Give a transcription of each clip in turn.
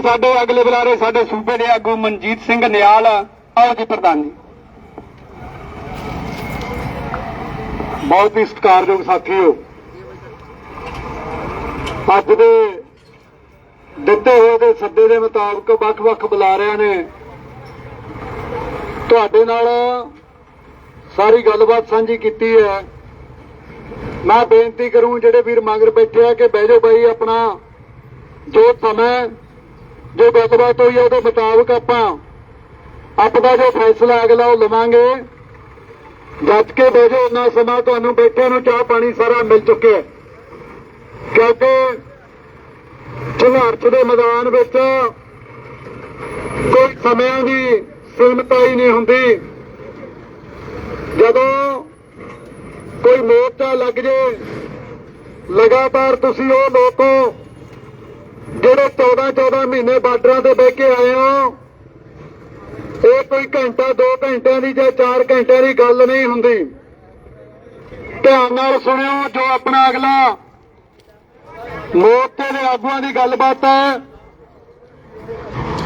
ਜੀ ਸਾਡੇ ਅਗਲੇ ਬੁਲਾਰੇ ਸਾਡੇ ਸੂਬੇ ਦੇ ਆਗੂ ਮਨਜੀਤ ਸਿੰਘ ਨਿਆਲ, ਆਓ ਜੀ ਪ੍ਰਧਾਨ। ਜੀ ਬਹੁਤ ਹੀ ਸਤਿਕਾਰਯੋਗ ਸਾਥੀਓ, ਅੱਜ ਦੇ ਦਿੱਤੇ ਹੋਏ ਦੇ ਸੱਦੇ ਦੇ ਮੁਤਾਬਕ ਵੱਖ-ਵੱਖ ਬੁਲਾਰਿਆਂ ਨੇ ਤੁਹਾਡੇ ਨਾਲ ਸਾਰੀ ਗੱਲਬਾਤ ਸਾਂਝੀ ਕੀਤੀ ਹੈ। ਮੈਂ ਬੇਨਤੀ ਕਰੂੰ, ਜਿਹੜੇ ਵੀਰ ਮਗਰ ਬੈਠੇ ਆ, ਕਿ ਬਹਿ ਜਾਓ ਬਾਈ, ਆਪਣਾ ਜੋ ਸਮਾਂ ਜੋ ਗੱਲਬਾਤ ਹੋਈ ਉਹਦੇ ਮੁਤਾਬਕ ਆਪਾਂ ਆਪਦਾ ਜੋ ਫੈਸਲਾ ਅਗਲਾ ਉਹ ਲਵਾਂਗੇ। ਜੱਜ ਕੇ ਬਹਿ ਜਾਓ ਉਹਨਾਂ ਸਮਾਂ ਤੁਹਾਨੂੰ ਬੈਠਿਆਂ ਨੂੰ ਚਾਹ ਪਾਣੀ ਸਾਰਾ ਮਿਲ ਚੁੱਕਿਆ ਕਿਉਂਕਿ ਸੰਘਰਸ਼ ਦੇ ਮੈਦਾਨ ਵਿੱਚ ਕੋਈ ਸਮਿਆਂ ਦੀ ਸੀਮਤਾਈ ਨਹੀਂ ਹੁੰਦੀ। ਜਦੋਂ ਕੋਈ ਮੋਰਚਾ ਲੱਗ ਜੇ, ਲਗਾਤਾਰ ਤੁਸੀਂ ਉਹ ਲੋਕੋ ਜਿਹੜੇ 14 14 ਮਹੀਨੇ ਬਾਰਡਰਾਂ ਤੇ ਬਹਿ ਕੇ ਆਏ ਹੋ, ਇਹ ਕੋਈ ਘੰਟਾ 2 ਘੰਟਿਆਂ ਦੀ ਜਾਂ 4 ਘੰਟਿਆਂ ਦੀ ਗੱਲ ਨਹੀਂ ਹੁੰਦੀ। ਧਿਆਨ ਨਾਲ ਸੁਣਿਓ ਜੋ ਆਪਣਾ ਅਗਲਾ ਮੋਰਚੇ ਦੇ ਆਗੂਆਂ ਦੀ ਗੱਲਬਾਤ ਹੈ।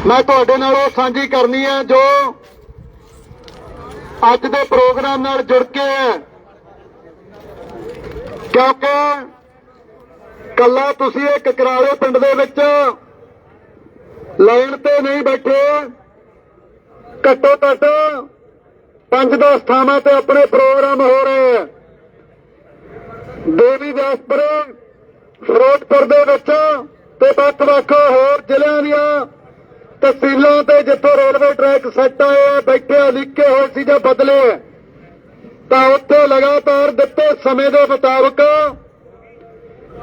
ਮੈਂ ਤੁਹਾਡੇ ਨਾਲ ਉਹ ਸਾਂਝੀ ਕਰਨੀ ਹੈ ਜੋ ਅੱਜ ਦੇ ਪ੍ਰੋਗਰਾਮ ਨਾਲ ਜੁੜ ਕੇ ਹੈ। ਕਿਉਂਕਿ ਕੱਲਾ ਤੁਸੀਂ ਇਹ ਕਕਰਾਲੇ ਪਿੰਡ ਦੇ ਵਿੱਚ ਲਾਈਨ ਤੇ ਨਹੀਂ ਬੈਠੇ। ਘੱਟੋ ਘੱਟ ਪੰਜ 10 ਥਾਵਾਂ ਤੇ ਆਪਣੇ ਪ੍ਰੋਗਰਾਮ ਹੋ ਰਹੇ ਹੈ ਦੇਵੀ ਦਾਸਪੁਰੇ ਫਿਰੋਜ਼ਪੁਰ ਦੇ ਵਿੱਚ ਤੇ ਵੱਖ-ਵੱਖ ਹੋਰ ਜ਼ਿਲ੍ਹਿਆਂ ਦੀਆਂ ਤਹਿਸੀਲਾਂ ਤੇ ਜਿੱਥੇ ਰੇਲਵੇ ਟਰੈਕ ਸੈੱਟ ਆਏ ਆ ਬੈਠੇ ਆ, ਲਿਖੇ ਹੋਏ ਸੀ ਜਾਂ ਬਦਲੇ ਤਾਂ ਉੱਥੇ ਲਗਾਤਾਰ ਦਿੱਤੇ ਸਮੇਂ ਦੇ ਮੁਤਾਬਕ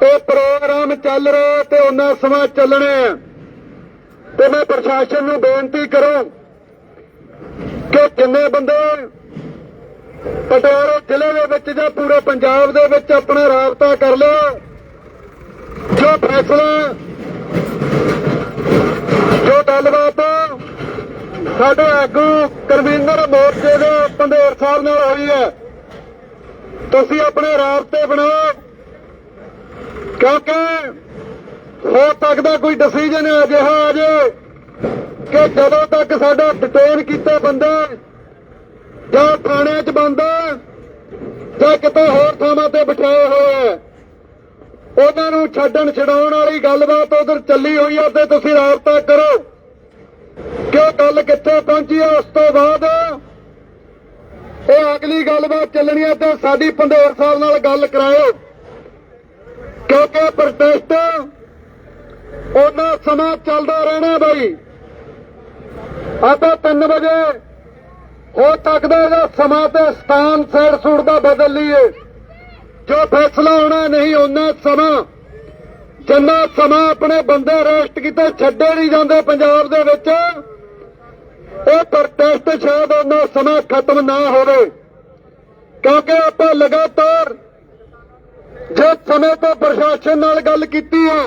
ਇਹ ਪ੍ਰੋਗਰਾਮ ਚੱਲ ਰਿਹਾ ਤੇ ਉਹਨਾਂ ਸਮਾਂ ਚੱਲਣਾ ਤੇ ਮੈਂ ਪ੍ਰਸ਼ਾਸਨ ਨੂੰ ਬੇਨਤੀ ਕਰੂੰ ਕਿ ਜਿੰਨੇ ਬੰਦੇ ਪਟਿਆਲੇ ਜ਼ਿਲ੍ਹੇ ਦੇ ਵਿੱਚ ਜਾਂ ਪੂਰੇ ਪੰਜਾਬ ਦੇ ਵਿੱਚ ਆਪਣਾ ਰਾਬਤਾ ਕਰ ਲਿਓ ਜੋ ਫੈਸਲਾ, ਜੋ ਗੱਲਬਾਤ ਸਾਡੇ ਆਗੂ ਕਰਵਿੰਦਰ ਮੋਰਚੇ ਦੇ ਪੰਦੇਰ ਸਾਹਿਬ ਨਾਲ ਹੋਈ ਹੈ, ਤੁਸੀਂ ਆਪਣੇ ਰਾਬਤੇ ਬਣਾਓ। ਕਿਉਂਕਿ ਹੋ ਸਕਦਾ ਕੋਈ ਡਿਸੀਜਨ ਅਜਿਹਾ ਆ ਜਾਏ ਕਿ ਜਦੋਂ ਤੱਕ ਸਾਡਾ ਡਿਟੇਨ ਕੀਤੇ ਬੰਦੇ ਜਾਂ ਥਾਣੇ 'ਚ ਬੰਦਾ ਜਾਂ ਕਿਤੇ ਹੋਰ ਥਾਵਾਂ ਤੇ ਬਿਠਾਏ ਹੋਇਆ ਉਹਨਾਂ ਨੂੰ ਛੱਡਣ ਛਡਾਉਣ ਵਾਲੀ ਗੱਲਬਾਤ ਉਧਰ ਚੱਲੀ ਹੋਈ ਆ ਤੇ ਤੁਸੀਂ ਰਾਬਤਾ ਕਰੋ ਕਿ ਉਹ ਗੱਲ ਕਿੱਥੇ ਪਹੁੰਚੀ ਆ, ਉਸ ਤੋਂ ਬਾਅਦ ਇਹ ਅਗਲੀ ਗੱਲਬਾਤ ਚੱਲਣੀ ਆ ਤੇ ਸਾਡੀ ਪੰਦੇਰ ਸਾਹਿਬ ਨਾਲ ਗੱਲ ਕਰਾਇਓ। ਕਿਉਂਕਿ ਪ੍ਰੋਟੈਸਟ ਉਹਨਾਂ ਸਮਾਂ ਚੱਲਦਾ ਰਹਿਣਾ ਬਾਈ। ਆਪਾਂ 3 ਵਜੇ ਹੋ ਸਕਦਾ ਇਹਦਾ ਸਮਾਂ ਤੇ ਸਥਾਨ ਸੈਰ ਸੂਟ ਦਾ ਬਦਲ ਲਈਏ। ਜੋ ਫੈਸਲਾ ਹੋਣਾ ਨਹੀਂ ਉਹਨਾਂ ਸਮਾਂ, ਜਿੰਨਾ ਸਮਾਂ ਆਪਣੇ ਬੰਦੇ ਅਰੈਸਟ ਕੀਤੇ, ਛੱਡੇ ਨਹੀਂ ਜਾਂਦੇ ਪੰਜਾਬ ਦੇ ਵਿੱਚ ਇਹ ਪ੍ਰੋਟੈਸਟ ਸ਼ਾਇਦ ਉਹਨਾਂ ਸਮਾਂ ਖਤਮ ਨਾ ਹੋਵੇ। ਕਿਉਂਕਿ ਆਪਾਂ ਲਗਾਤਾਰ ਜਿਸ ਸਮੇਂ ਤੋਂ ਪ੍ਰਸ਼ਾਸਨ ਨਾਲ ਗੱਲ ਕੀਤੀ ਹੈ,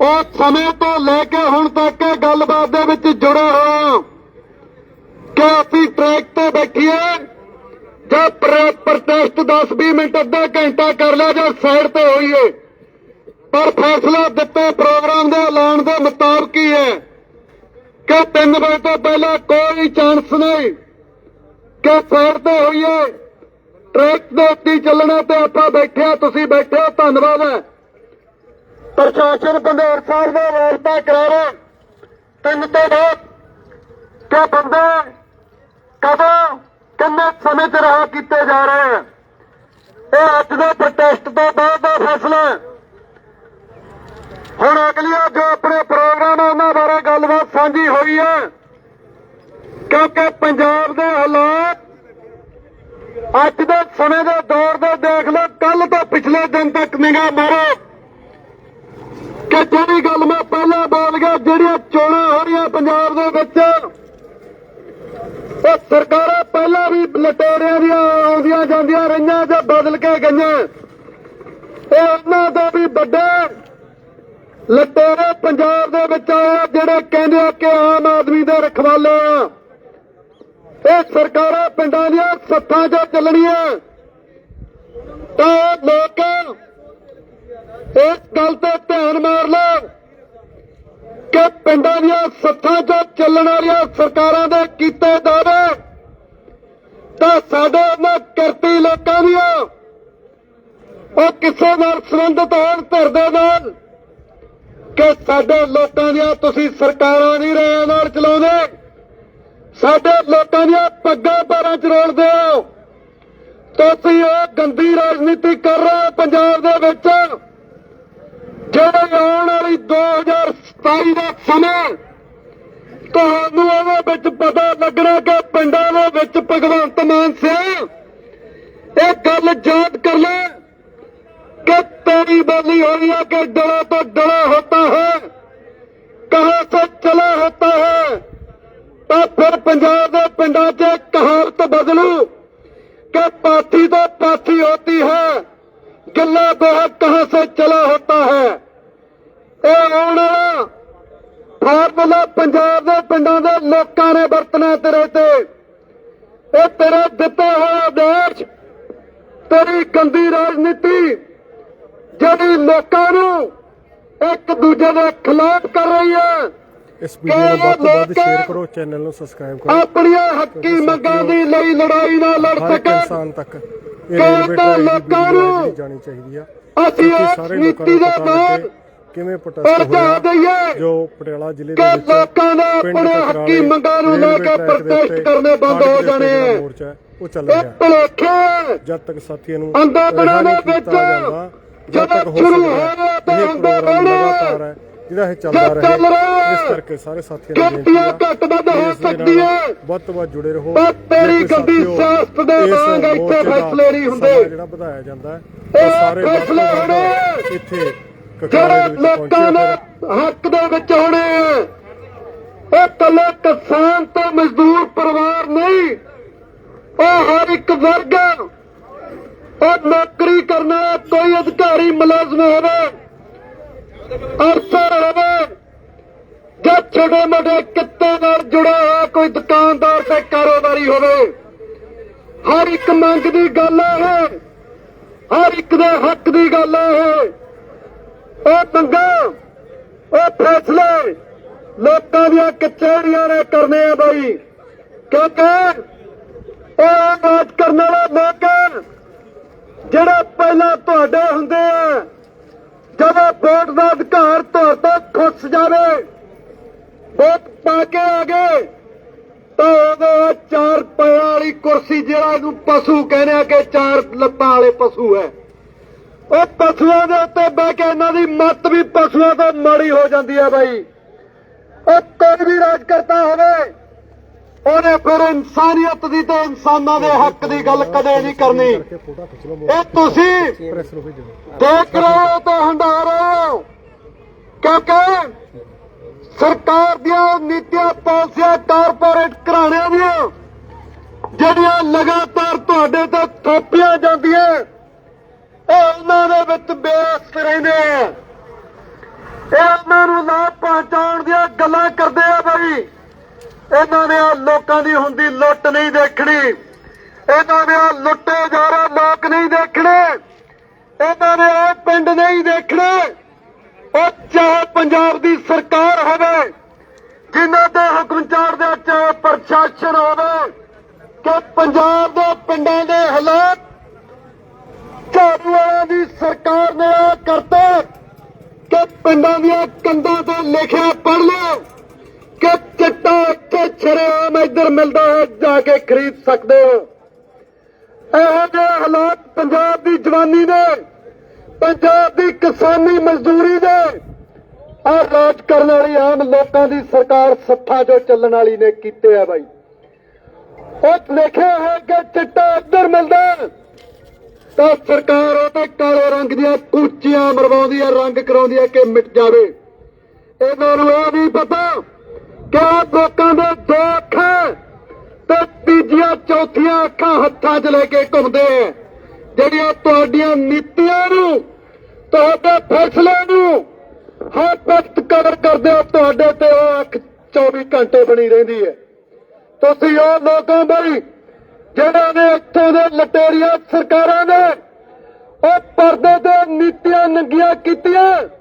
ਉਹ ਸਮੇਂ ਤੋਂ ਲੈ ਕੇ ਹੁਣ ਤੱਕ ਗੱਲਬਾਤ ਦੇ ਵਿੱਚ ਜੁੜੇ ਹੋਏ ਕਿ ਅਸੀਂ ਟਰੈਕ ਤੇ ਬੈਠੀਏ, ਜਾਂ ਪ੍ਰੋਟੈਸਟ 10-20 ਮਿੰਟ ਅੱਧਾ ਘੰਟਾ ਕਰ ਲਿਆ ਜਾਂ ਸਾਈਡ ਤੇ ਹੋਈਏ, ਪਰ ਫੈਸਲਾ ਦਿੱਤੇ ਪ੍ਰੋਗਰਾਮ ਦੇ ਐਲਾਨ ਦੇ ਮੁਤਾਬਕ ਹੀ ਹੈ ਕਿ 3 ਵਜੇ ਤੋਂ ਪਹਿਲਾਂ ਕੋਈ ਚਾਂਸ ਨਹੀਂ ਕਿ ਸਾਈਡ ਤੇ ਹੋਈਏ। ਟਰੈਕ ਦੇ ਉੱਤੇ ਚੱਲਣਾ ਤੇ ਆਪਾਂ ਬੈਠਿਆ ਤੁਸੀਂ ਬੈਠੇ ਹੋ ਧੰਨਵਾਦ ਹੈ। ਪ੍ਰਸ਼ਾਸਨ ਬੰਦੇਰ ਸਾਹਿਬ ਦਾ ਵਾਰਤਾ ਕਰਾਵੇ ਤਿੰਨ ਤੋਂ ਬਾਅਦ ਕਿ ਬੰਦੇ ਕਦੋਂ ਕਿੰਨੇ ਸਮੇਂ ਚ ਰਿਹਾ ਕੀਤੇ ਜਾ ਰਹੇ ਹੈ? ਇਹ ਅੱਜ ਦੇ ਪ੍ਰੋਟੈਸਟ ਤੋਂ ਬਾਅਦ ਦਾ ਫੈਸਲਾ ਹੁਣ ਅਗਲੀਆਂ ਜੋ ਆਪਣੇ ਪ੍ਰੋਗਰਾਮ ਆ, ਉਹਨਾਂ ਬਾਰੇ ਗੱਲਬਾਤ ਸਾਂਝੀ ਹੋਈ ਹੈ। ਕਿਉਂਕਿ ਪੰਜਾਬ ਦੇ ਹਾਲਾਤ ਅੱਜ ਦੇ ਸਮੇਂ ਦੇ ਦੌਰ ਦੇ ਦੇਖ ਲਓ ਕੱਲ ਤੋਂ ਪਿਛਲੇ ਦਿਨ ਤੱਕ ਨਿਗਾਹ ਮਾਰੋ ਕਿ ਜਿਹੜੀ ਗੱਲ ਮੈਂ ਪਹਿਲਾਂ ਬੋਲ ਗਿਆ, ਜਿਹੜੀਆਂ ਚੋਣਾਂ ਹੋ ਰਹੀਆਂ ਪੰਜਾਬ ਦੇ ਵਿੱਚ, ਉਹ ਸਰਕਾਰਾਂ ਪਹਿਲਾਂ ਵੀ ਲਟੇਰਿਆਂ ਦੀਆਂ ਆਉਂਦੀਆਂ ਜਾਂਦੀਆਂ ਰਹੀਆਂ ਜਾਂ ਬਦਲ ਕੇ ਗਈਆਂ। ਇਹ ਉਹਨਾਂ ਤੋਂ ਵੀ ਵੱਡੇ ਲਟੇਰੇ ਪੰਜਾਬ ਦੇ ਵਿੱਚ ਆਏ ਜਿਹੜੇ ਕਹਿੰਦੇ ਆ ਕਿ ਆਮ ਆਦਮੀ ਦੇ ਰਖਵਾਲੇ ਆ। ਇਹ ਸਰਕਾਰਾਂ ਪਿੰਡਾਂ ਦੀਆਂ ਸੱਥਾਂ 'ਚ ਚੱਲਣੀਆਂ। ਤਾਂ ਇਹ ਲੋਕ ਇਸ ਗੱਲ ਤੇ ਧਿਆਨ ਮਾਰ ਲਓ ਕਿ ਪਿੰਡਾਂ ਦੀਆਂ ਸੱਥਾਂ 'ਚ ਚੱਲਣ ਵਾਲੀਆਂ ਸਰਕਾਰਾਂ ਦੇ ਕੀਤੇ ਦਾਅਵੇ ਤਾਂ ਸਾਡੇ ਉਹਨਾਂ ਕਰਤੀ ਲੋਕਾਂ ਦੀਆਂ। ਉਹ ਕਿਸੇ ਨਾਲ ਸੰਬੰਧਿਤ ਹੋਣ ਧਿਰ ਦੇ ਨਾਲ ਕਿ ਸਾਡੇ ਲੋਕਾਂ ਦੀਆਂ ਤੁਸੀਂ ਸਰਕਾਰਾਂ ਨਹੀਂ ਰਹੇ ਨਾਲ ਚਲਾਉਂਦੇ। ਸਾਡੇ ਲੋਕਾਂ ਦੀਆਂ ਪੱਗਾਂ ਪੈਰਾਂ 'ਚ ਰੋਲਦੇ ਹੋ ਤੁਸੀਂ ਉਹ ਗੰਦੀ ਰਾਜਨੀਤੀ ਕਰ ਰਹੇ ਹੋ ਪੰਜਾਬ ਦੇ ਵਿੱਚ। ਜਿਹੜੇ ਆਉਣ ਵਾਲੀ 2027 ਦਾ ਸਮਾਂ ਤੁਹਾਨੂੰ ਉਹਦੇ ਵਿੱਚ ਪਤਾ ਲੱਗਣਾ ਕਿ ਪਿੰਡਾਂ ਦੇ ਵਿੱਚ ਭਗਵੰਤ ਮਾਨ ਸਿੰਘ ਇਹ ਗੱਲ ਯਾਦ ਕਰ ਲੈ ਕਿ ਤੇਰੀ ਬੋਲੀ ਹੋਈ ਹੈ ਕਿ ਡਲਾ ਤੋਂ ਡਲਾ ਹੋਤਾ ਹੈ, ਕਹਾਂ ਸੇ ਚਲਾ ਹੋਤਾ ਹੈ। ਤਾਂ ਫਿਰ ਪੰਜਾਬ ਦੇ ਪਿੰਡਾਂ 'ਚ ਕਹਾਵਤ ਬਦਲੂ ਕਿ ਪਾਥੀ ਤੋਂ ਪਾਥੀ ਹੋਤੀ ਹੈ, ਗੱਲਾਂ ਬਹੁਤ ਕਹਾਂ ਸੇ ਚਲਾ ਹੁੰਦਾ ਹੈ। ਇਹ ਆਉਣ ਫਾਰਮੂਲਾ ਪੰਜਾਬ ਦੇ ਪਿੰਡਾਂ ਦੇ ਲੋਕਾਂ ਨੇ ਵਰਤਣਾ ਤੇਰੇ ਤੇ। ਇਹ ਤੇਰਾ ਦਿੱਤਾ ਹੋਇਆ ਦੇਸ਼, ਤੇਰੀ ਗੰਦੀ ਰਾਜਨੀਤੀ, ਜਿਹੜੀ ਲੋਕਾਂ ਨੂੰ ਇੱਕ ਦੂਜੇ ਦੇ ਖਿਲਾਫ ਕਰ ਰਹੀ ਹੈ। ਇਸ ਵੀਡੀਓ ਨੂੰ ਵੱਧ ਤੋਂ ਵੱਧ ਸ਼ੇਅਰ ਕਰੋ ਚੈਨਲ ਨੂੰ ਸਬਸਕ੍ਰਾਈਬ ਕਰੋ। ਆਪਣੀਆਂ ਹੱਕੀ ਮੰਗਾਂ ਦੀ ਲਈ ਲੜਾਈ ਨਾ ਲੜ ਸਕਣ। ਇਨਸਾਨ ਤੱਕ ਇਹ ਰੇਲਵੇ ਟਰੈਕ ਜਾਣੀ ਚਾਹੀਦੀ ਆ। ਅਸੀਂ ਸਾਰੇ ਲੋਕਾਂ ਨੀਤੀ ਨੂੰ ਦੇ ਪਤਾ ਕਿਵੇਂ ਪਰ ਪ੍ਰੋਟੈਸਟ ਹੋਇਆ ਜੋ ਪਟਿਆਲਾ ਜ਼ਿਲ੍ਹੇ ਦੇ ਵਿੱਚ ਲੋਕਾਂ ਨੇ ਆਪਣੇ ਹੱਕੀ ਮੰਗਾਂ ਨੂੰ ਲੈ ਕੇ ਪ੍ਰੋਟੈਸਟ ਕਰਨੇ ਬੰਦ ਹੋ ਜਾਣੇ ਮੋਰਚਾ ਉਹ ਚੱਲ ਰਿਹਾ ਜਦ ਤੱਕ ਸਾਥੀਆਂ ਨੂੰ ਨਹੀਂ ਦੇ ਵਿੱਚ ਜਾਂਦਾ, ਤੱਕ ਹੋ ਸਕਦਾ ਇਹ ਪ੍ਰੋਗਰਾਮ। ਲਗਾਤਾਰ ਹੈ। ਜਿਹੜਾ ਇਹ ਚੱਲਦਾ ਰਹੇ। ਇਸ ਕਰਕੇ ਸਾਰੇ ਸਾਥੀਆਂ ਨੂੰ ਬੇਨਤੀ ਹੋ ਦੇ ਵੱਧ ਤੋਂ ਵੱਧ ਜੁੜੇ ਰਹੋ ਤੇਰੀ ਸਾਥੀਓ ਸਿਆਸਤ ਦੇ ਵਾਂਗ ਇੱਥੇ ਦਾ ਫੈਸਲੇ ਨਹੀਂ ਹੁੰਦੇ। ਜਿਹੜਾ ਵਧਾਇਆ ਜਾਂਦਾ ਹੈ ਇਹ ਸਾਰੇ ਫੈਸਲੇ ਹੋਣੇ। ਇੱਥੇ ਜਿਹੜੇ ਦੇ ਲੋਕਾਂ ਪਹੁੰਚੋ ਹੱਕ ਦੇ ਵਿੱਚ ਹੋਣੇ ਆ ਇਹ ਕੱਲੇ ਕਿਸਾਨ ਤੇ ਮਜ਼ਦੂਰ ਪਰਿਵਾਰ ਨਹੀਂ ਉਹ ਹਰ ਇੱਕ ਵਰਗ। ਉਹ ਨੌਕਰੀ ਕਰਨ ਕੋਈ ਅਧਿਕਾਰੀ ਮੁਲਾਜ਼ਮ ਹੋਵੇ ਅਫਸਰ ਹੋਵੇ ਜਾਂ ਛੋਟੇ ਮੋਟੇ ਕਿੱਤੇ ਨਾਲ ਜੁੜਿਆ ਹੋਇਆ ਕੋਈ ਦੁਕਾਨਦਾਰ ਤੇ ਕਾਰੋਬਾਰੀ ਹੋਵੇ ਹਰ ਇੱਕ ਮੰਗ ਦੀ ਗੱਲ ਹੈ ਹਰ ਇੱਕ ਦੇ ਹੱਕ ਦੀ ਗੱਲ ਹੈ। ਉਹ ਮੰਗਾ ਉਹ ਫੈਸਲੇ ਲੋਕਾਂ ਦੀਆਂ ਕਚਹਿਰੀਆਂ ਨੇ ਕਰਨੇ ਆ ਬਾਈ। ਕਿਉਂਕਿ ਇਹ ਰਾਜ ਕਰਨ ਵਾਲਾ ਲੋਕ ਆ, ਜਿਹੜੇ ਪਹਿਲਾਂ ਤੁਹਾਡੇ ਹੁੰਦੇ ਆ ਜਦੋਂ ਵੋਟ ਦਾ ਅਧਿਕਾਰ ਤੁਹਾਡੇ ਤੋਂ ਖੁੱਸ ਜਾਵੇ, ਵੋਟ ਪਾ ਕੇ ਆ ਗਏ, ਤਾਂ ਉਹਦੇ ਚਾਰ ਪਿਆਂ ਵਾਲੀ ਕੁਰਸੀ ਜਿਹੜਾ ਇਹਨੂੰ ਪਸ਼ੂ ਕਹਿੰਦੇ ਆ ਕਿ ਚਾਰ ਲੱਤਾਂ ਵਾਲੇ ਪਸ਼ੂ ਹੈ। ਉਹ ਪਸ਼ੂਆਂ ਦੇ ਉੱਤੇ ਬਹਿ ਕੇ ਇਹਨਾਂ ਦੀ ਮੱਤ ਵੀ ਪਸ਼ੂਆਂ ਤੋਂ ਮਾੜੀ ਹੋ ਜਾਂਦੀ ਹੈ ਬਾਈ। ਉਹ ਕੋਈ ਵੀ ਰਾਜ ਕਰਤਾ ਹੋਵੇ ਉਹਨੇ ਫਿਰ ਇਨਸਾਨੀਅਤ ਦੀ ਤੇ ਇਨਸਾਨਾਂ ਦੇ ਹੱਕ ਦੀ ਗੱਲ ਕਦੇ ਨਹੀਂ ਕਰਨੀ। ਇਹ ਤੁਸੀਂ ਦੇਖ ਰਹੇ ਹੋ ਤੇ ਹੰਡਾ ਰਹੇ ਹੋ। ਕਿਉਂਕਿ ਸਰਕਾਰ ਦੀਆਂ ਨੀਤੀਆਂ ਪਾਲਿਸੀਆਂ ਕਾਰਪੋਰੇਟ ਘਰਾਣਿਆਂ ਦੀਆਂ, ਜਿਹੜੀਆਂ ਲਗਾਤਾਰ ਤੁਹਾਡੇ ਤੇ ਥੋਪੀਆਂ ਜਾਂਦੀਆਂ, ਇਹ ਉਹਨਾਂ ਦੇ ਵਿੱਚ ਬੇਅਸਤ ਰਹਿੰਦੇ ਆ। ਇਹ ਉਹਨਾਂ ਨੂੰ ਲਾਭ ਪਹੁੰਚਾਉਣ ਦੀਆਂ ਗੱਲਾਂ ਕਰਦੇ ਆ ਬਈ। ਇਹਨਾਂ ਨੇ ਆ ਲੋਕਾਂ ਦੀ ਹੁੰਦੀ ਲੁੱਟ ਨਹੀਂ ਦੇਖਣੀ। ਇਹਨਾਂ ਨੇ ਆਹ ਲੁੱਟੇ ਜਾ ਲੋਕ ਨਹੀਂ ਦੇਖਣੇ। ਇਹਨਾਂ ਨੇ ਉਹ ਪਿੰਡ ਨਹੀਂ ਦੇਖਣੇ। ਉਹ ਚਾਹੇ ਪੰਜਾਬ ਦੀ ਸਰਕਾਰ ਹੋਵੇ, ਜਿਨ੍ਹਾਂ ਦੇ ਹੁਕਮ ਚਾੜਦੇ ਚਾਹੇ ਪ੍ਰਸ਼ਾਸਨ ਹੋਵੇ, ਕਿ ਪੰਜਾਬ ਦੇ ਪਿੰਡਾਂ ਦੇ ਹਾਲਾਤ ਝਾੜੂ ਵਾਲਿਆਂ ਦੀ ਸਰਕਾਰ ਨੇ ਇਹ ਕਰਤਾ, ਕਿ ਪਿੰਡਾਂ ਦੀਆਂ ਕੰਧਾਂ ਤੇ ਲਿਖਿਆ ਪੜ ਲਓ। ਕਿ ਚਿੱਟਾ ਇੱਥੇ ਛਰੇਆਮ ਇੱਧਰ ਮਿਲਦਾ ਹੈ, ਜਾ ਕੇ ਖਰੀਦ ਸਕਦੇ ਹੋ? ਇਹੋ ਜਿਹੇ ਹਾਲਾਤ ਪੰਜਾਬ ਦੀ ਜਵਾਨੀ ਦੇ, ਪੰਜਾਬ ਦੀ ਕਿਸਾਨੀ ਮਜ਼ਦੂਰੀ ਦੇ ਆ ਰਾਜ ਕਰਨ ਵਾਲੀ ਆਮ ਲੋਕਾਂ ਦੀ ਸਰਕਾਰ ਸੱਥਾ ਜੋ ਚੱਲਣ ਵਾਲੀ ਨੇ ਕੀਤੇ ਆ ਬਾਈ। ਉਹ ਲਿਖਿਆ ਹੈ ਕਿ ਚਿੱਟਾ ਇੱਧਰ ਮਿਲਦਾ ਤਾਂ ਸਰਕਾਰ ਉਹ ਤੇ ਕਾਲੇ ਰੰਗ ਦੀਆਂ ਕੂਚੀਆਂ ਮਰਵਾਉਂਦੀ ਹੈ ਰੰਗ ਕਰਾਉਂਦੀ ਹੈ ਕਿ ਮਿਟ ਜਾਵੇ। ਇਹਨਾਂ ਨੂੰ ਇਹ ਨਹੀਂ ਪਤਾ ਕਿ ਲੋਕਾਂ ਦੇ ਦੋ ਅੱਖਾਂ ਤੇ ਤੀਜੀਆਂ, ਚੌਥੀਆਂ ਅੱਖਾਂ ਹੱਥਾਂ 'ਚ ਲੈ ਕੇ ਘੁੰਮਦੇ ਆ। ਜਿਹੜੀਆਂ ਤੁਹਾਡੀਆਂ ਨੀਤੀਆਂ ਨੂੰ, ਤੁਹਾਡੇ ਫੈਸਲੇ ਨੂੰ ਹਰ ਵਕਤ ਕਵਰ ਕਰਦੇ ਹੋ, ਤੁਹਾਡੇ ਤੇ ਉਹ ਅੱਖ 24 ਘੰਟੇ ਬਣੀ ਰਹਿੰਦੀ ਹੈ। ਤੁਸੀਂ ਉਹ ਲੋਕਾਂ ਬਈ ਜਿਹੜਾ ਨੇ ਇੱਥੋਂ ਦੇ ਲਟੇਰੀਆਂ ਸਰਕਾਰਾਂ ਨੇ ਉਹ ਪਰਦੇ ਤੇ ਨੀਤੀਆਂ ਨੰਗੀਆਂ ਕੀਤੀਆਂ।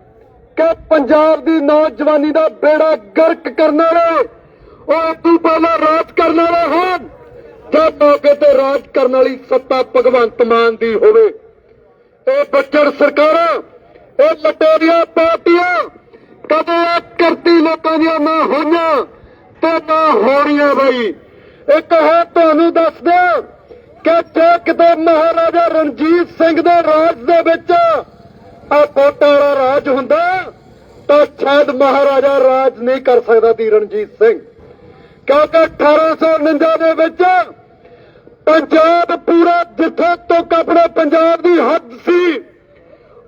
ਕਿ ਪੰਜਾਬ ਦੀ ਨੌਜਵਾਨੀ ਦਾ ਬੇੜਾ ਗਰਕ ਕਰਨ ਵਾਲੇ, ਉਹ ਤੂੰ ਪਹਿਲਾਂ ਰਾਜ ਕਰਨ ਵਾਲੇ ਹਨ ਜਦ ਮੌਕੇ ਤੇ ਰਾਜ ਕਰਨ ਵਾਲੀ ਸੱਤਾ ਭਗਵੰਤ ਮਾਨ ਦੀ ਹੋਵੇ, ਇਹ ਬੱਚੜ ਸਰਕਾਰਾਂ, ਇਹ ਲਟੇਰੀਆਂ ਪਾਰਟੀਆਂ, ਕਦੇ ਇਹ ਕਰਤੀ ਲੋਕਾਂ ਦੀਆਂ ਨਾ ਹੋਈਆਂ ਤੇ ਨਾ ਹੋਣੀਆਂ ਬਈ। ਇੱਕ ਹੈ ਤੁਹਾਨੂੰ ਦੱਸ ਦਿਆਂ ਕਿ ਜੇ ਕਿਤੇ ਮਹਾਰਾਜਾ ਰਣਜੀਤ ਸਿੰਘ ਦੇ ਰਾਜ ਦੇ ਵਿੱਚ ਆ ਵੋਟਾਂ ਰਾਜ ਹੁੰਦਾ, ਤਾਂ ਸ਼ਾਇਦ ਮਹਾਰਾਜਾ ਰਾਜ ਨਹੀਂ ਕਰ ਸਕਦਾ ਸੀ ਰਣਜੀਤ ਸਿੰਘ। ਕਿਉਂਕਿ 1849 ਦੇ ਵਿੱਚ ਪੰਜਾਬ ਪੂਰਾ ਜਿੱਥੇ ਤੱਕ ਆਪਣੇ ਪੰਜਾਬ ਦੀ ਹੱਦ ਸੀ,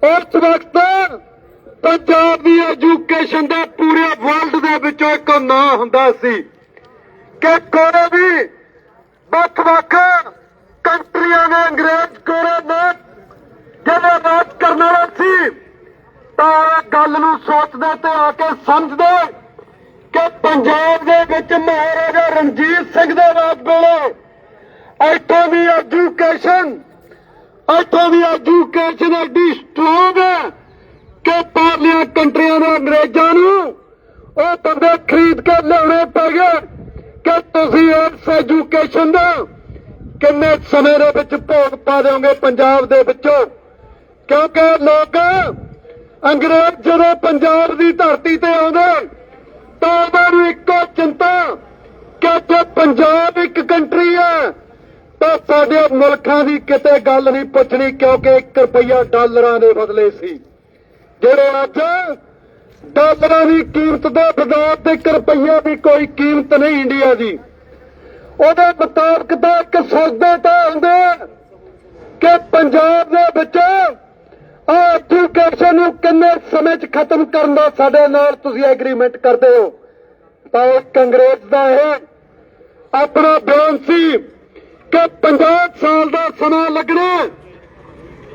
ਉਸ ਵਕਤ ਪੰਜਾਬ ਦੀ ਐਜੂਕੇਸ਼ਨ ਦਾ ਪੂਰੇ ਵਰਲਡ ਦੇ ਵਿੱਚੋਂ ਇੱਕ ਨਾਂ ਹੁੰਦਾ ਸੀ ਕਿ ਕੋਈ ਵੀ ਵੱਖ-ਵੱਖ ਕੰਟਰੀਆਂ ਦੇ ਅੰਗਰੇਜ਼ ਕੋਰੇ ਨੇ ਜਿਹੜੇ ਰਾਜ ਕਰਨ ਵਾਲਾ ਸੀ। ਤਾਂ ਗੱਲ ਨੂੰ ਸੋਚਦੇ ਤੇ ਆ ਕੇ ਸਮਝਦੇ ਕਿ ਪੰਜਾਬ ਦੇ ਵਿੱਚ ਮਹਾਰਾਜਾ ਰਣਜੀਤ ਸਿੰਘ ਦੇ ਰਾਜ ਵੇਲੇ ਇੱਥੋਂ ਦੀ ਐਜੂਕੇਸ਼ਨ, ਇੱਥੋਂ ਦੀ ਐਜੂਕੇਸ਼ਨ ਐਡੀ ਸਟਰੋਂਗ ਹੈ ਕਿ ਬਾਹਰਲੀਆਂ ਕੰਟਰੀਆਂ ਦੇ ਅੰਗਰੇਜ਼ਾਂ ਨੂੰ ਉਹ ਬੰਦੇ ਖਰੀਦ ਕੇ ਲਿਆਉਣੇ ਪੈ ਗਏ ਕਿ ਤੁਸੀਂ ਇਸ ਐਜੂਕੇਸ਼ਨ ਦਾ ਕਿੰਨੇ ਸਮੇਂ ਦੇ ਵਿੱਚ ਭੋਗ ਪਾ ਦਿਓਗੇ ਪੰਜਾਬ ਦੇ ਵਿੱਚੋਂ। ਕਿਉਂਕਿ ਲੋਕ ਅੰਗਰੇਜ਼ ਜਦੋਂ ਪੰਜਾਬ ਦੀ ਧਰਤੀ ਤੇ ਆਉਂਦੇ, ਤਾਂ ਉਹਨਾਂ ਨੂੰ ਇੱਕੋ ਚਿੰਤਾ ਕਿ ਜੇ ਪੰਜਾਬ ਇੱਕ ਕੰਟਰੀ ਹੈ ਤਾਂ ਸਾਡੇ ਮੁਲਕਾਂ ਦੀ ਕਿਤੇ ਗੱਲ ਨਹੀਂ ਪੁੱਛਣੀ ਕਿਉਂਕਿ 1 ਰੁਪਈਆ ਡਾਲਰਾਂ ਦੇ ਬਦਲੇ ਸੀ। ਜਿਹੜੇ ਅੱਜ ਡਾਲਰਾਂ ਦੀ ਕੀਮਤ ਦੇ ਬਾਜ਼ਾਰ ਤੇ 1 ਰੁਪਈਆ ਦੀ ਕੋਈ ਕੀਮਤ ਨਹੀਂ ਇੰਡੀਆ ਦੀ, ਉਹਦੇ ਮੁਤਾਬਕ ਤਾਂ ਇੱਕ ਸੌਦੇ ਤਾਂ ਹੁੰਦੇ ਆ ਕਿ ਪੰਜਾਬ ਦੇ ਵਿੱਚ ਆ ਐਜੂਕੇਸ਼ਨ ਨੂੰ ਕਿੰਨੇ ਸਮੇਂ 'ਚ ਖਤਮ ਕਰਨ ਦਾ ਸਾਡੇ ਨਾਲ ਤੁਸੀਂ ਐਗਰੀਮੈਂਟ ਕਰਦੇ ਹੋ? ਤਾਂ ਇੱਕ ਅੰਗਰੇਜ਼ ਦਾ ਇਹ ਆਪਣਾ ਬਿਆਨ ਸੀ ਕਿ 50 ਸਾਲ ਦਾ ਸਮਾਂ ਲੱਗਣਾ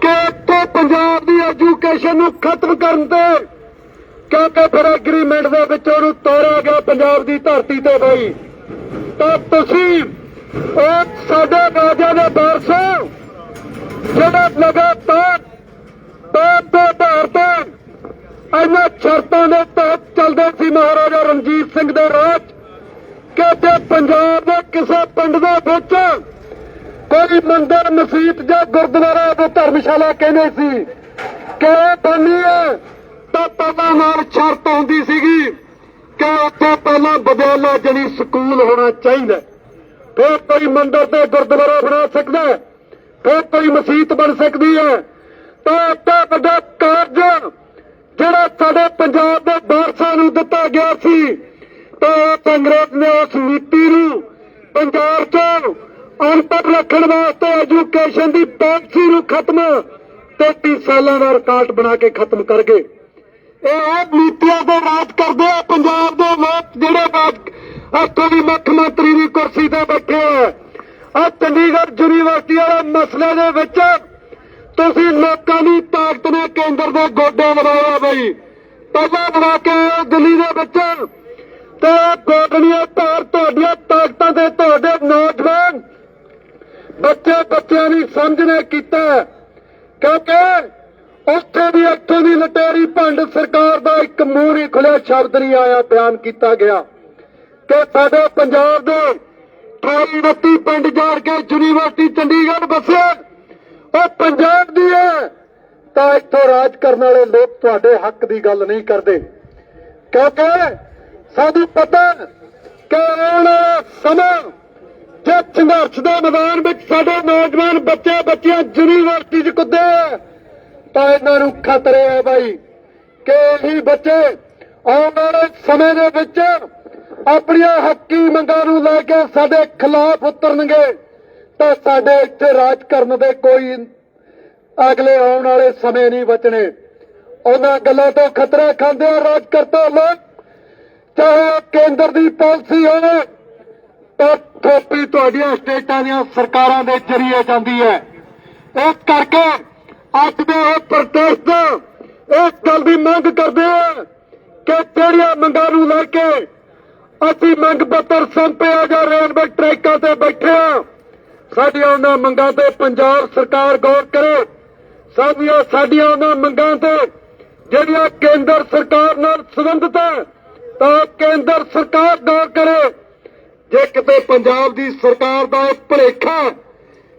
ਕਿ ਇੱਥੇ ਪੰਜਾਬ ਦੀ ਐਜੂਕੇਸ਼ਨ ਨੂੰ ਖਤਮ ਕਰਨ ਤੇ ਕਿਉਂਕਿ ਫਿਰ ਐਗਰੀਮੈਂਟ ਦੇ ਵਿੱਚ ਉਹਨੂੰ ਤੋੜਿਆ ਗਿਆ ਪੰਜਾਬ ਦੀ ਧਰਤੀ ਤੇ ਬਈ। ਤਾਂ ਤੁਸੀਂ ਉਹ ਸਾਡੇ ਰਾਜਾ ਦੇ ਵਾਰਸ ਹੋ, ਜਿਹੜਾ ਲਗਾਤਾਰ ਤਾਂ ਤੋਂ ਆਧਾਰ ਤੇ ਇਹਨਾਂ ਸ਼ਰਤਾਂ ਦੇ ਤਹਿਤ ਚੱਲਦੇ ਸੀ ਮਹਾਰਾਜਾ ਰਣਜੀਤ ਸਿੰਘ ਦੇ ਰਾਜ ਕਿ ਜੇ ਪੰਜਾਬ ਦੇ ਕਿਸੇ ਪਿੰਡ ਦੇ ਵਿੱਚ ਕੋਈ ਮੰਦਰ, ਮਸਜਿਦ ਜਾਂ ਗੁਰਦੁਆਰਾ ਜਾਂ ਧਰਮਸ਼ਾਲਾ ਕਹਿੰਦੇ ਸੀ ਕਿ ਇਹ ਬਣਨੀ ਹੈ, ਤਾਂ ਪਹਿਲਾਂ ਨਾਲ ਸ਼ਰਤ ਹੁੰਦੀ ਸੀਗੀ ਕਿ ਉੱਥੇ ਪਹਿਲਾਂ ਬਦਲਾ ਜਣੀ ਸਕੂਲ ਹੋਣਾ ਚਾਹੀਦਾ। ਫਿਰ ਕੋਈ ਮੰਦਰ ਤੇ ਗੁਰਦੁਆਰਾ ਬਣਾ ਸਕਦਾ, ਫਿਰ ਕੋਈ ਮਸਜਿਦ ਬਣ ਸਕਦੀ ਹੈ ਤਾਂ ਵੱਡਾ ਕਾਰਜ ਜਿਹੜਾ ਸਾਡੇ ਪੰਜਾਬ ਦੇ ਵਾਰਸਾਂ ਨੂੰ ਦਿੱਤਾ ਗਿਆ ਸੀ, ਤਾਂ ਉਸ ਨੇ ਉਸ ਨੀਤੀ ਨੂੰ ਪੰਜਾਬ 'ਚ ਅੰਤਰ ਰੱਖਣ ਵਾਸਤੇ ਐਜੂਕੇਸ਼ਨ ਦੀ ਪਾਲਿਸੀ ਨੂੰ ਖਤਮ 33 ਸਾਲਾਂ ਦਾ ਰਿਕਾਰਡ ਬਣਾ ਕੇ ਖਤਮ ਕਰ ਗਏ। ਇਹ ਉਹ ਨੀਤੀਆਂ ਦੇ ਰਾਜ ਕਰਦੇ ਆ, ਪੰਜਾਬ ਦੇ ਲੋਕ ਜਿਹੜੇ ਬਾਦ ਇੱਥੋਂ ਦੀ ਮੁੱਖ ਮੰਤਰੀ ਦੀ ਕੁਰਸੀ ਤੇ ਬੈਠੇ ਆ। ਆ ਚੰਡੀਗੜ੍ਹ ਯੂਨੀਵਰਸਿਟੀ ਵਾਲੇ ਮਸਲੇ ਦੇ ਵਿੱਚ ਤੁਸੀਂ ਲੋਕਾਂ ਦੀ ਤਾਕਤ ਨੇ ਕੇਂਦਰ ਦੇ ਗੋਡੇ ਵਧਾਇਆ ਬਈ। ਪਹਿਲਾਂ ਬਣਾ ਕੇ ਦਿੱਲੀ ਦੇ ਵਿੱਚ ਤੇ ਗੋਡਣੀਆਂ ਧਾਰ ਤੁਹਾਡੀਆਂ ਤਾਕਤਾਂ ਦੇ ਤੁਹਾਡੇ ਨੌਜਵਾਨ ਬੱਚੇ ਬੱਚਿਆਂ ਦੀ ਸਮਝ ਨੇ ਕੀਤਾ ਕਿਉਂਕਿ ਉੱਥੇ ਦੀ ਇੱਥੋਂ ਦੀ ਲਟੇਰੀ ਭੰਡ ਸਰਕਾਰ ਦਾ ਇੱਕ ਮੂੰਹ ਨਹੀਂ ਖੁੱਲਿਆ, ਸ਼ਬਦ ਨਹੀਂ ਆਇਆ, ਬਿਆਨ ਕੀਤਾ ਗਿਆ ਕਿ ਸਾਡੇ ਪੰਜਾਬ ਦੇ 28 ਬੱਤੀ ਪਿੰਡ ਜਾੜ ਕੇ ਯੂਨੀਵਰਸਿਟੀ ਚੰਡੀਗੜ੍ਹ ਵਸੇ ਉਹ ਪੰਜਾਬ ਦੀ ਹੈ। ਤਾਂ ਇੱਥੋਂ ਰਾਜ ਕਰਨ ਵਾਲੇ ਲੋਕ ਤੁਹਾਡੇ ਹੱਕ ਦੀ ਗੱਲ ਨਹੀਂ ਕਰਦੇ। ਕਿਉਂਕਿ ਸਾਨੂੰ ਪਤਾ ਕਿ ਆਉਣ ਸਮਾਂ ਜੇ ਸੰਘਰਸ਼ ਦੇ ਮੈਦਾਨ ਵਿੱਚ ਸਾਡੇ ਨੌਜਵਾਨ ਬੱਚੇ ਬੱਚੀਆਂ ਯੂਨੀਵਰਸਿਟੀ 'ਚ ਕੁੱਦੇ ਆ, ਤਾਂ ਇਹਨਾਂ ਨੂੰ ਖਤਰੇ ਹੈ ਬਾਈ ਕਿ ਇਹੀ ਬੱਚੇ ਆਉਣ ਵਾਲੇ ਸਮੇਂ ਦੇ ਵਿੱਚ ਆਪਣੀਆਂ ਹੱਕੀ ਮੰਗਾਂ ਨੂੰ ਲੈ ਕੇ ਸਾਡੇ ਖਿਲਾਫ ਉਤਰਨਗੇ। ਤਾਂ ਸਾਡੇ ਇੱਥੇ ਰਾਜ ਕਰਨ ਦੇ ਕੋਈ ਅਗਲੇ ਆਉਣ ਵਾਲੇ ਸਮੇਂ ਨਹੀਂ ਬਚਣੇ। ਉਹਨਾਂ ਗੱਲਾਂ ਤੋਂ ਖਤਰਾ ਖਾਂਦੇ ਆ ਰਾਜ ਕਰਤਾ ਲੋਕ। ਚਾਹੇ ਕੇਂਦਰ ਦੀ ਪਾਲਿਸੀ ਹੋਵੇ, ਤਾਂ ਥੋਪੀ ਤੁਹਾਡੀਆਂ ਸਟੇਟਾਂ ਦੀਆਂ ਸਰਕਾਰਾਂ ਦੇ ਜ਼ਰੀਏ ਜਾਂਦੀ ਹੈ। ਇਸ ਕਰਕੇ ਅੱਜ ਦੇ ਇਹ ਪ੍ਰੋਟੈਸਟ, ਇਸ ਗੱਲ ਦੀ ਮੰਗ ਕਰਦੇ ਆ ਕਿ ਜਿਹੜੀਆਂ ਮੰਗਾਂ ਨੂੰ ਲੈ ਕੇ ਅਸੀਂ ਮੰਗ ਪੱਤਰ ਸੰਪਿਆ ਜਾਂ ਰੇਲਵੇ ਟਰੈਕਾਂ ਤੇ ਬੈਠੇ ਆ ਸਾਡੀਆਂ ਉਹਨਾਂ ਮੰਗਾਂ ਤੇ ਪੰਜਾਬ ਸਰਕਾਰ ਗੌਰ ਕਰੇ। ਸਾਡੀਆਂ ਸਾਡੀਆਂ ਉਹਨਾਂ ਮੰਗਾਂ ਤੇ ਜਿਹੜੀਆਂ ਕੇਂਦਰ ਸਰਕਾਰ ਨਾਲ ਸੰਬੰਧਿਤ ਹੈ, ਤਾਂ ਕੇਂਦਰ ਸਰਕਾਰ ਗੌਰ ਕਰੇ। ਜੇ ਕਿਤੇ ਪੰਜਾਬ ਦੀ ਸਰਕਾਰ ਦਾ ਭਲੇਖਾ ਭੁਲੇਖਾ ਹੈ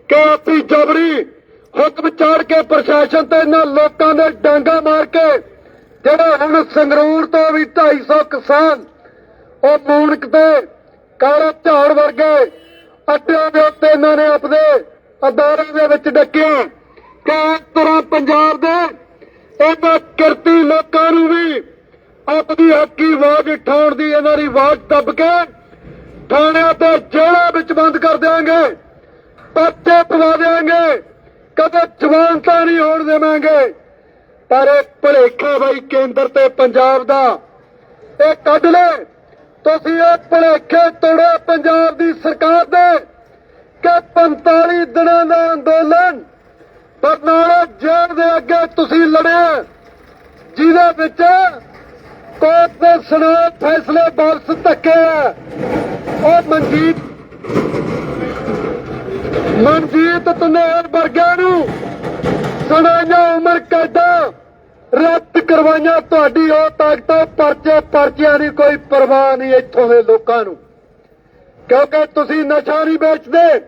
ਕਿ ਅਸੀਂ ਜਬਰੀ ਹੁਕਮ ਚਾੜ ਕੇ ਪ੍ਰਸ਼ਾਸਨ ਤੇ ਇਹਨਾਂ ਲੋਕਾਂ ਦੇ ਡਾਂਗਾ ਮਾਰ ਕੇ, ਜਿਹੜੇ ਹੁਣ ਸੰਗਰੂਰ ਤੋਂ ਵੀ 250 ਕਿਸਾਨ ਉਹ ਮੂਣਕ ਤੇ ਕਾਲਾ ਝਾੜ ਵਰਗੇ ਅੱਡਿਆਂ ਦੇ ਉੱਤੇ ਇਹਨਾਂ ਨੇ ਆਪਣੇ ਅਦਾਰੇ ਦੇ ਵਿੱਚ ਡੱਕਿਆ। ਕਿ ਇਸ ਤਰ੍ਹਾਂ ਪੰਜਾਬ ਦੇ ਇਹਨਾਂ ਕਿਰਤੀ ਲੋਕਾਂ ਨੂੰ ਵੀ ਆਪਣੀ ਹੱਕੀ ਆਵਾਜ਼ ਉਠਾਉਣ ਦੀ ਇਹਨਾਂ ਦੀ ਆਵਾਜ਼ ਦੱਬ ਕੇ ਥਾਣਿਆਂ ਤੇ ਜੇਲ੍ਹਾਂ ਵਿੱਚ ਬੰਦ ਕਰ ਦੇਵਾਂਗੇ ਪਰਚੇ ਪਵਾ ਦੇਵਾਂਗੇ ਕਦੇ ਜਵਾਨ ਤਾਂ ਨਹੀਂ ਹੋਣ ਦੇਵਾਂਗੇ। ਪਰ ਇਹ ਭੁਲੇਖਾ ਬਈ ਕੇਂਦਰ ਤੇ ਪੰਜਾਬ ਦਾ। ਇਹ ਕੱਢ ਲੈ। ਤੁਸੀਂ ਇਹ ਭੁਲੇਖੇ ਤੋੜੇ ਪੰਜਾਬ ਦੀ ਸਰਕਾਰ ਦੇ ਕਿ 45 ਦਿਨਾਂ ਦਾ ਅੰਦੋਲਨ ਬਰਨਾਲਾ ਜੇਲ੍ਹ ਦੇ ਅੱਗੇ ਤੁਸੀਂ ਲੜਿਆ, ਜਿਹਦੇ ਵਿੱਚ ਕੋਰਟ ਦੇ ਸੁਣਾ ਫੈਸਲੇ ਵਾਪਸ ਧੱਕੇ ਆ। ਉਹ ਮਨਜੀਤ ਮਨਜੀਤ ਤਨੇਰ ਵਰਗਿਆਂ ਨੂੰ ਸੁਣਾਈਆਂ ਉਮਰ ਕੈਦਾ? ਰੱਦ ਕਰਵਾਈਆਂ ਤੁਹਾਡੀ ਉਹ ਤਾਕਤਾਂ, ਪਰਚੇ ਪਰਚਿਆਂ ਦੀ ਕੋਈ ਪਰਵਾਹ ਨਹੀਂ ਇੱਥੋਂ ਦੇ ਲੋਕਾਂ ਨੂੰ। ਕਿਉਂਕਿ ਤੁਸੀਂ ਨਸ਼ਾ ਨਹੀਂ ਵੇਚਦੇ,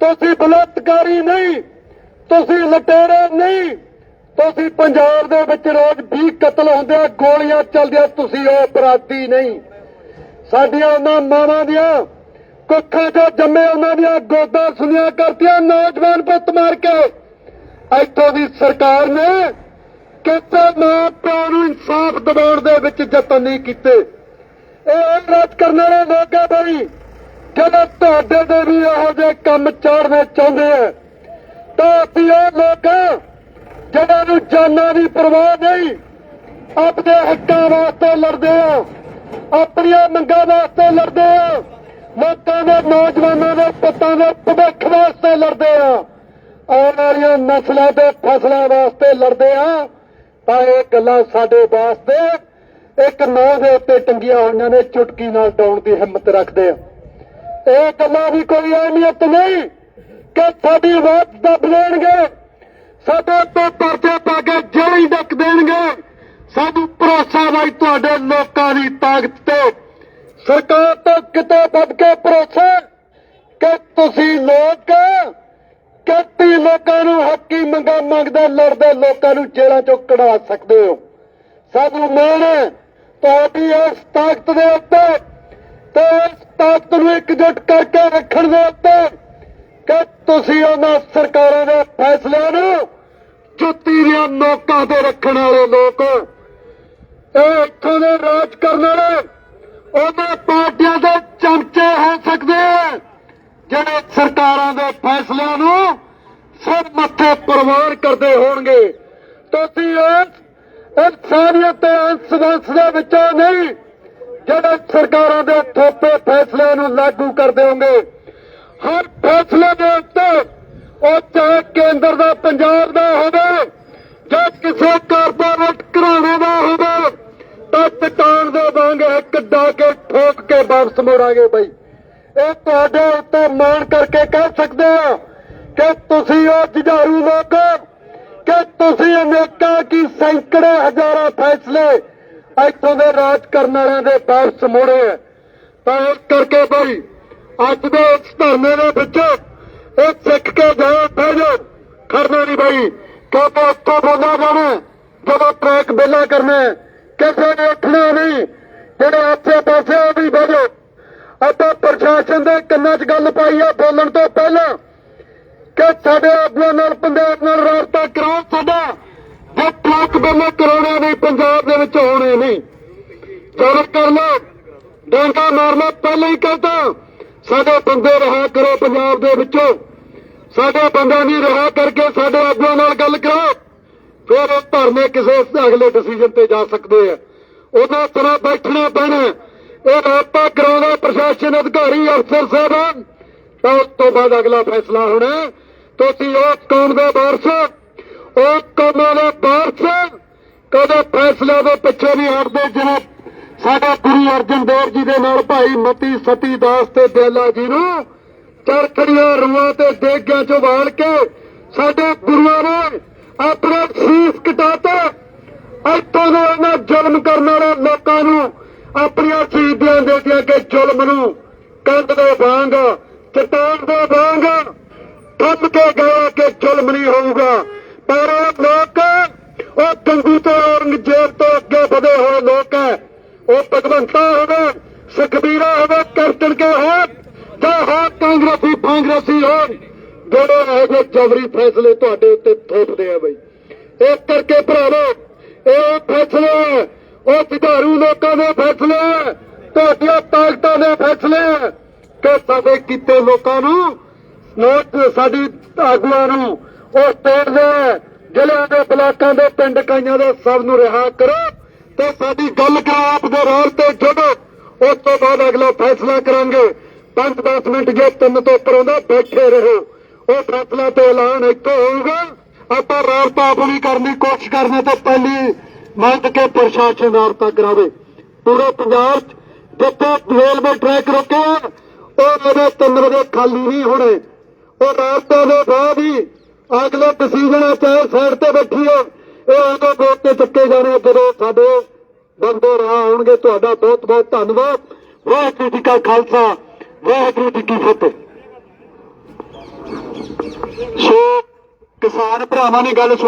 ਤੁਸੀਂ ਬਲਾਤਕਾਰੀ ਨਹੀਂ, ਤੁਸੀਂ ਲਟੇਰੇ ਨਹੀਂ, ਤੁਸੀਂ ਪੰਜਾਬ ਦੇ ਵਿੱਚ ਰੋਜ਼ 20 ਕਤਲ ਹੁੰਦੇ ਆ, ਗੋਲੀਆਂ ਚੱਲਦੀਆਂ, ਤੁਸੀਂ ਉਹ ਅਪਰਾਧੀ ਨਹੀਂ। ਸਾਡੀਆਂ ਉਹਨਾਂ ਮਾਵਾਂ ਦੀਆਂ ਕੁੱਖਾਂ 'ਚੋਂ ਜੰਮੇ ਉਹਨਾਂ ਦੀਆਂ ਗੋਦਾਂ ਸੁਣਿਆ ਕਰਦੀਆਂ ਨੌਜਵਾਨ ਪੁੱਤ ਮਾਰ ਕੇ। ਇੱਥੋਂ ਦੀ ਸਰਕਾਰ ਨੇ ਕਿਸੇ ਮਾਂ ਪਿਓ ਨੂੰ ਇਨਸਾਫ ਦਿਵਾਉਣ ਦੇ ਵਿੱਚ ਯਤਨ ਨਹੀਂ ਕੀਤੇ। ਇਹ ਰਾਜ ਕਰਨ ਵਾਲੇ ਲੋਕ ਆ ਬਈ ਜਦੋਂ ਤੁਹਾਡੇ ਦੇ ਵੀ ਇਹੋ ਜਿਹੇ ਕੰਮ ਚਾੜਨੇ ਚਾਹੁੰਦੇ ਆ। ਤਾਂ ਅਸੀਂ ਉਹ ਲੋਕ ਆ, ਜਿਹਨਾਂ ਨੂੰ ਜਾਨਾਂ ਦੀ ਪਰਵਾਹ ਨਹੀਂ ਆਪਣੇ ਹੱਕਾਂ ਵਾਸਤੇ ਲੜਦੇ ਆ ਆਪਣੀਆਂ ਮੰਗਾਂ ਵਾਸਤੇ ਲੜਦੇ ਆ ਲੋਕਾਂ ਦੇ ਨੌਜਵਾਨਾਂ ਦੇ ਪੁੱਤਾਂ ਦੇ ਭਵਿੱਖ ਵਾਸਤੇ ਲੜਦੇ ਆ। ਆਉਣ ਵਾਲੀਆਂ ਨਸਲਾਂ ਤੇ ਫਸਲਾਂ ਵਾਸਤੇ ਲੜਦੇ ਆ। ਤਾਂ ਇਹ ਗੱਲਾਂ ਸਾਡੇ ਵਾਸਤੇ ਇੱਕ ਨਾਂ ਦੇ ਉੱਤੇ ਟੰਗੀਆਂ ਹੋਈਆਂ ਨੇ, ਚੁਟਕੀ ਨਾਲ ਡਾਉਣ ਦੀ ਹਿੰਮਤ ਰੱਖਦੇ ਆ। ਇਹ ਗੱਲਾਂ ਦੀ ਕੋਈ ਅਹਿਮੀਅਤ ਨਹੀਂ ਕਿ ਸਾਡੀ ਆਵਾਜ਼ ਦੱਬ ਲੈਣਗੇ ਸਾਡੇ ਤੋਂ ਪਰਚੇ ਪਾ ਕੇ ਜੇਲ੍ਹ ਡੱਕ ਦੇਣਗੇ। ਸਾਨੂੰ ਭਰੋਸਾ ਬਾਈ ਤੁਹਾਡੇ ਲੋਕਾਂ ਦੀ ਤਾਕਤ ਤੇ। ਸਰਕਾਰ ਤੋਂ ਕਿਤੇ ਵੱਧ ਕੇ ਭਰੋਸਾ ਕਿ ਤੁਸੀਂ ਲੋਕ ਕਿਰਤੀ ਲੋਕਾਂ ਨੂੰ ਹੱਕੀ ਮੰਗਾਂ ਮੰਗਦਾ, ਲੜਦੇ, ਲੋਕਾਂ ਨੂੰ ਜੇਲ੍ਹਾਂ ਚੋਂ ਕਢਾ ਸਕਦੇ ਹੋ। ਸਾਨੂੰ ਮਾਣ ਹੈ। ਤੁਹਾਡੀ ਇਸ ਤਾਕਤ ਦੇ ਉੱਤੇ, ਤੇ ਇਸ ਤਾਕਤ ਨੂੰ ਇਕਜੁੱਟ ਕਰਕੇ ਰੱਖਣ ਦੇ ਉੱਤੇ ਕਿ ਤੁਸੀਂ ਉਹਨਾਂ ਸਰਕਾਰਾਂ ਦੇ ਫੈਸਲਿਆਂ ਨੂੰ ਜੁੱਤੀ ਦੀਆਂ ਨੋਕਾਂ ਤੇ ਰੱਖਣ ਵਾਲੇ ਲੋਕ ਇਹ ਇੱਥੋਂ ਦੇ ਰਾਜ ਕਰਨ ਵਾਲੇ ਉਹਨਾਂ ਪਾਰਟੀਆਂ ਦੇ ਚਮਚੇ ਹੋ ਸਕਦੇ ਆ, ਜਿਹੜੇ ਸਰਕਾਰਾਂ ਦੇ ਫੈਸਲਿਆਂ ਨੂੰ ਸਭ ਮੱਥੇ ਪ੍ਰਵਾਨ ਕਰਦੇ ਹੋਣਗੇ। ਤੁਸੀਂ ਇਸ ਇਨਸਾਨੀਅਤ ਤੇ ਅੰਸਵੰਸ ਦੇ ਵਿੱਚੋਂ ਨਹੀਂ, ਜਿਹੜੇ ਸਰਕਾਰਾਂ ਦੇ ਥੋਪੇ ਫੈਸਲਿਆਂ ਨੂੰ ਲਾਗੂ ਕਰਦੇ ਹੋਣਗੇ। ਹਰ ਫੈਸਲੇ ਦੇ ਉੱਤੇ ਉਹ ਚਾਹੇ ਕੇਂਦਰ ਦਾ, ਪੰਜਾਬ ਦਾ ਹੋਵੇ, ਜਾਂ ਕਿਸੇ ਕਾਰਪੋਰੇਟ ਘਰਾਣੇ ਦਾ ਹੋਵੇ, ਤਾਂ ਚਟਾਨ ਦੇ ਵਾਂਗ ਇੱਕ ਡਾ ਕੇ ਠੋਕ ਕੇ ਵਾਪਸ ਮੋੜਾਂਗੇ ਬਈ। ਇਹ ਤੁਹਾਡੇ ਉੱਤੇ ਮਾਣ ਕਰਕੇ ਕਹਿ ਸਕਦੇ ਆ ਕਿ ਤੁਸੀਂ ਉਹ ਜੁਝਾਰੂ ਲੋਕ ਕਿ ਤੁਸੀਂ ਅਨੇਕਾਂ ਕੀ ਸੈਂਕੜੇ ਹਜ਼ਾਰਾਂ ਫੈਸਲੇ ਇੱਥੋਂ ਦੇ ਰਾਜ ਕਰਨ ਵਾਲਿਆਂ ਦੇ ਵਾਪਸ ਮੋੜੇ ਤਾਂ ਇਸ ਕਰਕੇ ਬਈ, ਅੱਜ ਦੇ ਇਸ ਧਰਨੇ ਦੇ ਵਿੱਚ ਇਹ ਸਿੱਖ ਕੇ ਜਾਓ ਬਹਿ ਖੜਨਾ ਨਹੀਂ ਬਈ, ਕਿਉਂਕਿ ਉੱਥੋਂ ਬੋਲਿਆ ਜਾਣਾ ਜਦੋਂ ਟਰੈਕ ਬੇਲਾ ਕਰਨਾ ਕਿਸੇ ਨੇ ਉੱਠਣਾ ਨਹੀਂ। ਜਿਹੜੇ ਆਸੇ ਪਾਸੇ ਉਹ ਵੀ ਬਹਿ ਜਾਓ। ਆਪਾਂ ਪ੍ਰਸ਼ਾਸਨ ਦੇ ਕੰਨਾਂ 'ਚ ਗੱਲ ਪਾਈ ਆ, ਬੋਲਣ ਤੋਂ ਪਹਿਲਾਂ ਕਿ ਸਾਡੇ ਆਗੂਆਂ ਨਾਲ, ਪੰਜਾਬ ਨਾਲ ਰਾਬਤਾ ਕਰਾਓ, ਸਾਡਾ ਜੇ ਟਰੱਕ ਬੇਲੇ ਕਰਾਉਣੇ ਨਹੀਂ, ਪੰਜਾਬ ਦੇ ਵਿੱਚ ਹੋਣੇ ਨਹੀਂ। ਚਲ ਕਰਨਾ ਲੋ ਡਾਂਗਾ ਮਾਰਨਾ, ਪਹਿਲਾਂ ਹੀ ਕਹਤਾ ਸਾਡੇ ਬੰਦੇ ਰਹਾ ਕਰੋ ਪੰਜਾਬ ਦੇ ਵਿੱਚੋਂ। ਸਾਡੇ ਬੰਦਿਆਂ ਦੀ ਰਹਾ ਕਰਕੇ ਸਾਡੇ ਆਗੂਆਂ ਨਾਲ ਗੱਲ ਕਰਾਓ। ਫਿਰ ਉਹ ਧਰਨੇ ਕਿਸੇ ਅਗਲੇ ਡਿਸੀਜਨ ਤੇ ਜਾ ਸਕਦੇ ਆ। ਉਹਨਾਂ ਤਰ੍ਹਾਂ ਬੈਠਣਾ ਪੈਣਾ। ਇਹ ਰਾਬਤਾ ਕਰਾਉਂਦਾ ਪ੍ਰਸ਼ਾਸਨ ਅਧਿਕਾਰੀ ਅਫਸਰ ਸਾਹਿਬਾਨ। ਤਾਂ ਉਸ ਤੋਂ ਬਾਅਦ ਅਗਲਾ ਫੈਸਲਾ ਹੋਣਾ ਤੁਸੀਂ ਉਸ ਕੌਮ ਦੇ ਵਾਰਸ ਹੋ, ਉਸ ਕੌਮਾਂ ਦੇ ਵਾਰਸ ਕਦੇ ਫੈਸਲੇ ਦੇ ਪਿੱਛੇ ਨਹੀਂ ਹਟਦੇ ਜਿਵੇਂ ਸਾਡੇ ਗੁਰੂ ਅਰਜਨ ਦੇਵ ਜੀ ਦੇ ਨਾਲ ਭਾਈ ਮਤੀ ਸਤੀ ਦਾਸ ਤੇ ਬੇਲਾ ਜੀ ਨੂੰ ਚਰਖੜੀਆਂ ਰੂਆਂ ਤੇ ਦੇਗਾਂ ਚੋਂ ਵਾਲ ਕੇ ਸਾਡੇ ਗੁਰੂਆਂ ਨੇ ਆਪਣਾ ਸੀਸ ਕਟਾਤਾ। ਇੱਥੋਂ ਦੇ ਉਹਨਾਂ ਜ਼ੁਲਮ ਕਰਨ ਵਾਲੇ ਲੋਕਾਂ ਨੂੰ ਆਪਣੀਆਂ ਸ਼ਹੀਦੀਆਂ ਦੇ ਦਿਆ ਕਿ ਜ਼ੁਲਮ ਨੂੰ ਕੰਧ ਦੇ ਵਾਂਗ ਚਟਾਨ ਦੇ ਵਾਂਗ ਥੰਮ ਕੇ ਗਏ ਕਿ ਜ਼ੁਲਮ ਨਹੀਂ ਹੋਊਗਾ। ਪਰ ਉਹ ਲੋਕ ਉਹ ਗੰਗੂ ਤੋਂ ਔਰੰਗਜ਼ੇਬ ਤੋਂ ਅੱਗੇ ਵਧੇ ਹੋਏ ਲੋਕ ਹੈ। ਉਹ ਭਗਵੰਤਾ ਹੋਵੇ ਸੁਖਬੀਰਾ ਹੋਵੇ ਕਰਤਨ ਕੇ ਹੋਣ ਜਾਂ ਹੋ ਕਾਂਗਰਸੀ ਕਾਂਗਰਸੀ ਹੋਣ ਜਿਹੜੇ ਇਹੋ ਜਿਹੇ ਜਬਰੀ ਫੈਸਲੇ ਤੁਹਾਡੇ ਉੱਤੇ ਥੋਪਦੇ ਆ ਬਈ। ਇਸ ਕਰਕੇ ਭਰਾਵੋ ਇਹ ਫੈਸਲੇ ਹੈ, ਉਹ ਜੁਝਾਰੂ ਲੋਕਾਂ ਦੇ ਫੈਸਲੇ ਹੈ, ਤੁਹਾਡੀਆਂ ਤਾਕਤਾਂ ਦੇ ਫੈਸਲੇ ਹੈ। ਕਿ ਸਾਡੇ ਕੀਤੇ ਲੋਕਾਂ ਨੂੰ, ਨੋਟ ਸਾਡੀ ਆਗੂਆਂ ਨੂੰ, ਉਹ ਸਟੇਟ ਦੇ ਜ਼ਿਲ੍ਹਿਆਂ ਦੇ ਬਲਾਕਾਂ ਦੇ ਪਿੰਡ ਕਾਈਆਂ ਦੇ ਸਭ ਨੂੰ ਰਿਹਾ ਕਰੋ ਤੇ ਸਾਡੀ ਗੱਲ ਕਰੋ ਆਪ ਦੇ ਰੋਲ ਤੇ ਜੁੜੋ। ਉਸ ਤੋਂ ਬਾਅਦ ਅਗਲਾ ਫੈਸਲਾ ਕਰਾਂਗੇ। 5-10 ਮਿੰਟ ਜੇ ਤਿੰਨ ਤੋਂ ਉੱਪਰ ਆਉਂਦਾ, ਬੈਠੇ ਰਹੋ। ਉਹ ਫੈਸਲਾ ਤੇ ਐਲਾਨ ਇੱਥੋਂ ਹੋਊਗਾ। ਆਪਾਂ ਰਾਬਤਾ ਆਪਣੀ ਕਰਨ ਦੀ ਕੋਸ਼ਿਸ਼ ਕਰਨੇ ਤੋਂ ਪਹਿਲੀ ਮੰਗ ਕੇ ਪ੍ਰਸ਼ਾਸਨ ਰਾਬਤਾ ਕਰਾਵੇ। ਪੂਰੇ ਪੰਜਾਬ ਜਿੱਥੇ ਰੇਲਵੇ ਟਰੈਕ ਰੁਕਿਆ ਉਹ ਉਹਦੇ ਤਿੰਨ ਵਜੇ ਖਾਲੀ ਨਹੀਂ ਹੋਣੇ। ਉਹ ਰਾਬਤਾ ਦੇ ਬਾਅਦ ਹੀ ਅਗਲੇ ਡਿਸੀਜਨ ਚਾਹੇ ਸਾਈਡ ਤੇ ਬੈਠੀ ਹੈ ਇਹ ਉਦੋਂ ਵੋਟ ਤੇ ਚੱਕੇ ਜਾਣੇ ਜਦੋਂ ਸਾਡੇ ਬੰਦੇ ਰਾਹ ਆਉਣਗੇ, ਤੁਹਾਡਾ ਬਹੁਤ ਬਹੁਤ ਧੰਨਵਾਦ। ਵਾਹਿਗੁਰੂ ਜੀ ਕਾ ਖਾਲਸਾ, ਵਾਹਿਗੁਰੂ ਜੀ ਕੀ ਫਤਿਹ। ਸੋ ਕਿਸਾਨ ਭਰਾਵਾਂ ਨੇ ਗੱਲ ਸੁਣ